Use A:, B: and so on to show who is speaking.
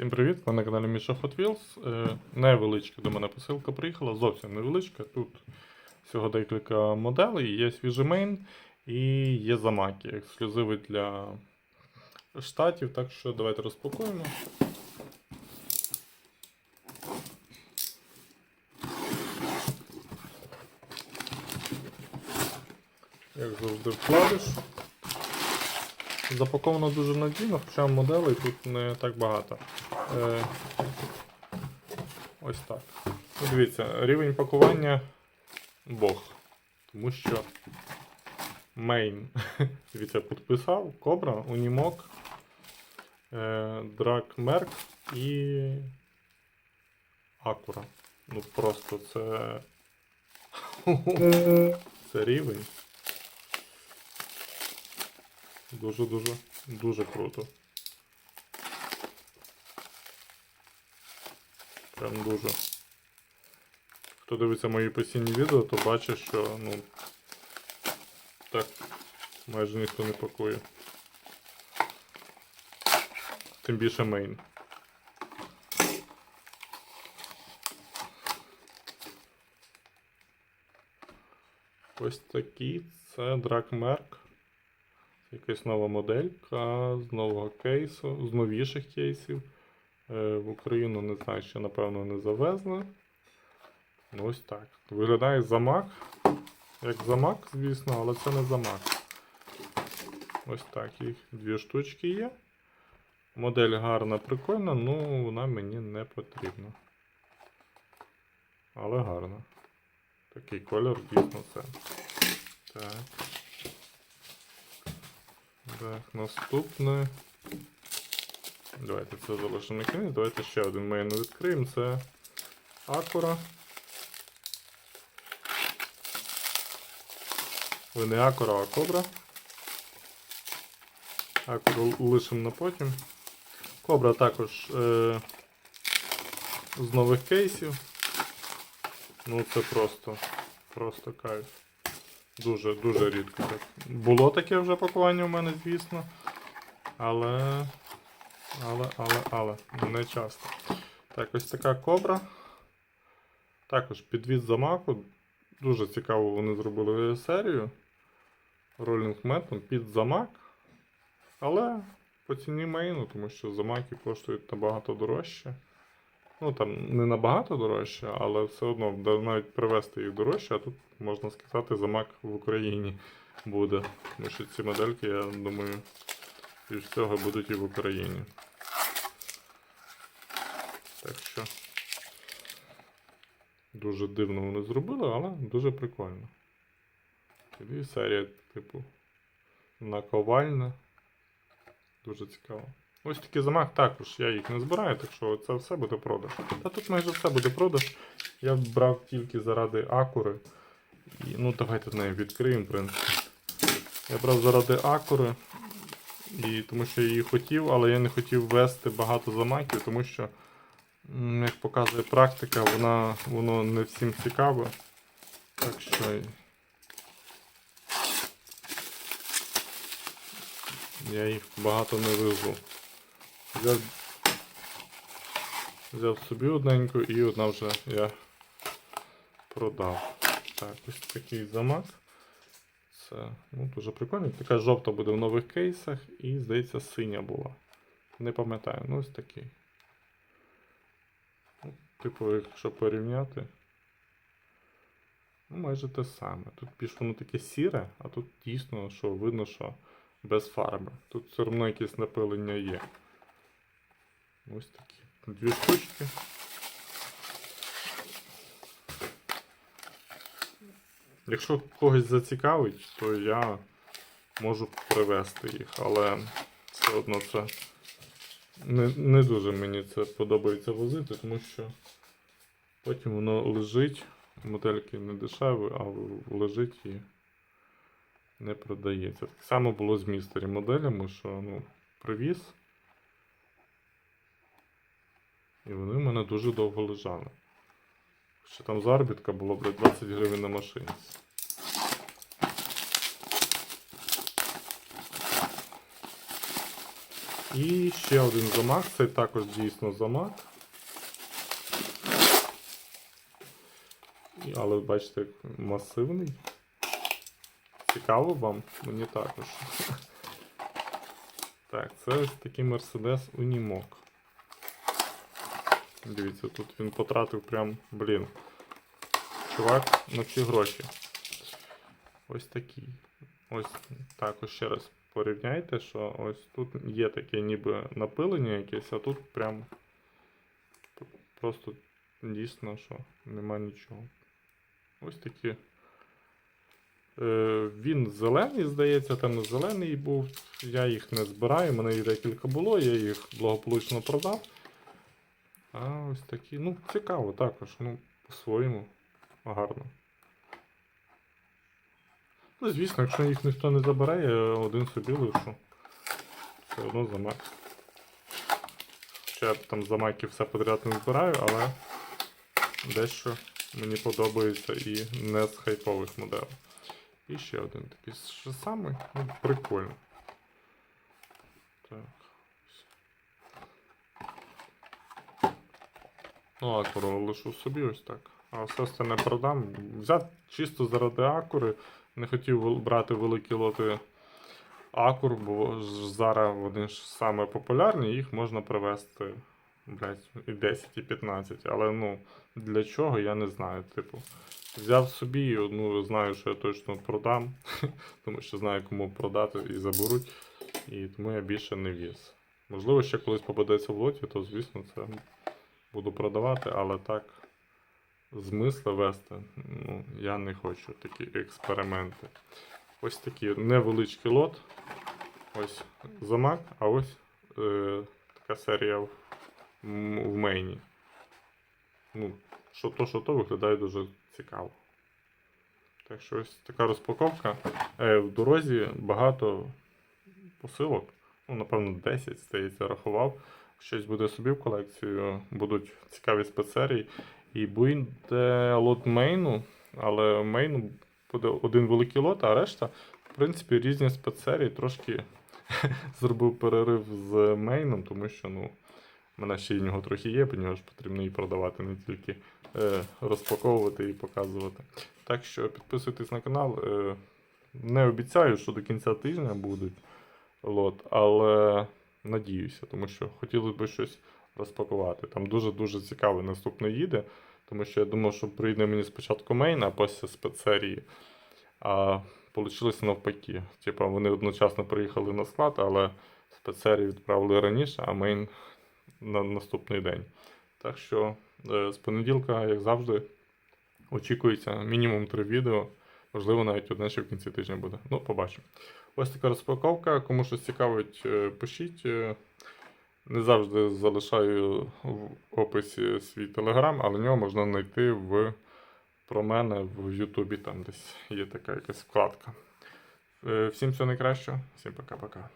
A: Всім привіт! Ви на каналі Міша Hot Wheels. Е, Невеличка до мене посилка приїхала, зовсім невеличка. Тут всього декілька моделей, є свіжий мейн і є замаки, ексклюзиви для штатів. Так що давайте розпакуємо. Як завжди вкладиш. Запаковано дуже надійно, хоча моделей тут не так багато. Е, ось так. Ну, Дивіться, рівень пакування Бог. Тому що мейн. Дивіться, підписав Кобра, Унімок, Драк Мерк і Акура. Ну просто це. Це рівень. Дуже-дуже дуже круто. Прям дуже. Хто дивиться мої постійні відео, то бачить, що ну так майже ніхто не пакує. Тим більше мейн. Ось такі. Це Дракмерк. Якась нова моделька з нового кейсу, з новіших кейсів. Е, в Україну не знаю, ще напевно не завезли. Ну ось так. Виглядає замак. Як замак, звісно, але це не замак. Ось так. Їх дві штучки є. Модель гарна, прикольна, ну вона мені не потрібна. Але гарна. Такий кольор дійсно це. Так. Так, наступне. Давайте це залишимо на кінець. Давайте ще один мейн відкриємо. Це Акура. Ви не Акура, а Кобра. Акуру лишимо на потім. Кобра також е- з нових кейсів. Ну це просто, просто кайф. Дуже, дуже рідко. Було таке вже пакування у мене, звісно. Але. Але, але, але, не часто. Так, ось така кобра. Також підвіз замаку. Дуже цікаво вони зробили серію. Ролінг метом під замак. Але по ціні мейну, тому що замаки коштують набагато дорожче. Ну там не набагато дорожче, але все одно навіть привезти їх дорожче, а тут можна сказати замак в Україні буде. Тому що ці модельки, я думаю, і всього будуть і в Україні. Так що дуже дивно вони зробили, але дуже прикольно. І серія, типу, наковальна. Дуже цікаво. Ось такий замах також, я їх не збираю, так що це все буде продаж. Та тут майже все буде продаж. Я брав тільки заради акури. І, ну давайте неї відкриємо, в принципі. Я брав заради акури. І тому що я її хотів, але я не хотів ввести багато замаків, тому що, як показує практика, вона, воно не всім цікаве. Так що. Я їх багато не везу. Взяв, взяв собі одненьку і одна вже я продав. Так, ось такий замок. Це ну, дуже прикольно. Така жовта буде в нових кейсах і, здається, синя була. Не пам'ятаю, ну ось такий. Ну, Типу, якщо порівняти. Ну, майже те саме. Тут більш воно таке сіре, а тут дійсно, що видно, що без фарби. Тут все одно якесь напилення є. Ось такі. Дві штучки. Якщо когось зацікавить, то я можу привезти їх, але все одно це не, не дуже мені це подобається возити, тому що потім воно лежить, модельки не дешеві, а лежить і не продається. Так само було з містері моделями, що ну, привіз. І вони в мене дуже довго лежали. Ще там заробітка було, блядь, 20 гривень на машині. І ще один замок, це також дійсно замок. І- Але бачите, масивний. Цікаво вам? Мені також. Так, це ось такий Mercedes Unimog. Дивіться, тут він потратив прям, блін. Чувак на всі гроші. Ось такий. Ось також ще раз порівняйте, що ось тут є таке ніби напилення якесь, а тут прям просто дійсно, що нема нічого. Ось такі. Е, він зелений, здається, там зелений був. Я їх не збираю, мене їх декілька було, я їх благополучно продав. А ось такі. Ну, цікаво також, ну, по-своєму. Гарно. Ну, звісно, якщо їх ніхто не забере, я один собі лишу. Все одно замак. Хоча я там замаки все подряд не збираю, але дещо мені подобається і не з хайпових моделей. І ще один такий самий. Ну, прикольно. Так. Ну, акуру лишу собі ось так. А все остальне продам. Взяв чисто заради акури. Не хотів брати великі лоти акур, бо зараз вони ж саме популярні, їх можна привезти блядь, і 10, і 15. Але ну, для чого, я не знаю. Типу, взяв собі, ну, знаю, що я точно продам, тому що знаю, кому продати і заберуть. І тому я більше не віз. Можливо, ще колись попадеться в лоті, то звісно це буду продавати, але так змисла вести. Ну, я не хочу такі експерименти. Ось такий невеличкий лот. Ось замак, а ось е, така серія в, в мейні. Ну, що то, що то виглядає дуже цікаво. Так що ось така розпаковка. Е, в дорозі багато посилок. Ну, напевно, 10, здається, рахував. Щось буде собі в колекцію, будуть цікаві спецсерії. І буде лот мейну, але мейну буде один великий лот, а решта, в принципі, різні спецсерії. Трошки зробив перерив з мейном, тому що ну, в мене ще й нього трохи є, бо нього ж потрібно і продавати, не тільки е, розпаковувати і показувати. Так що підписуйтесь на канал. Е, не обіцяю, що до кінця тижня будуть лот, але надіюся, тому що хотілося б щось розпакувати. Там дуже-дуже цікавий наступний їде, тому що я думав, що прийде мені спочатку мейн, а після спецсерії. А вийшло навпаки. Типа вони одночасно приїхали на склад, але спецсерії відправили раніше, а мейн на наступний день. Так що е, з понеділка, як завжди, очікується мінімум три відео. Можливо, навіть одне ще в кінці тижня буде. Ну, побачимо. Ось така розпаковка. Кому щось цікавить, е, пишіть. Е, Не завжди залишаю в описі свій телеграм, але нього можна знайти в про мене в Ютубі. Там десь є така якась вкладка. Е, Всім всього найкращого, всім пока-пока.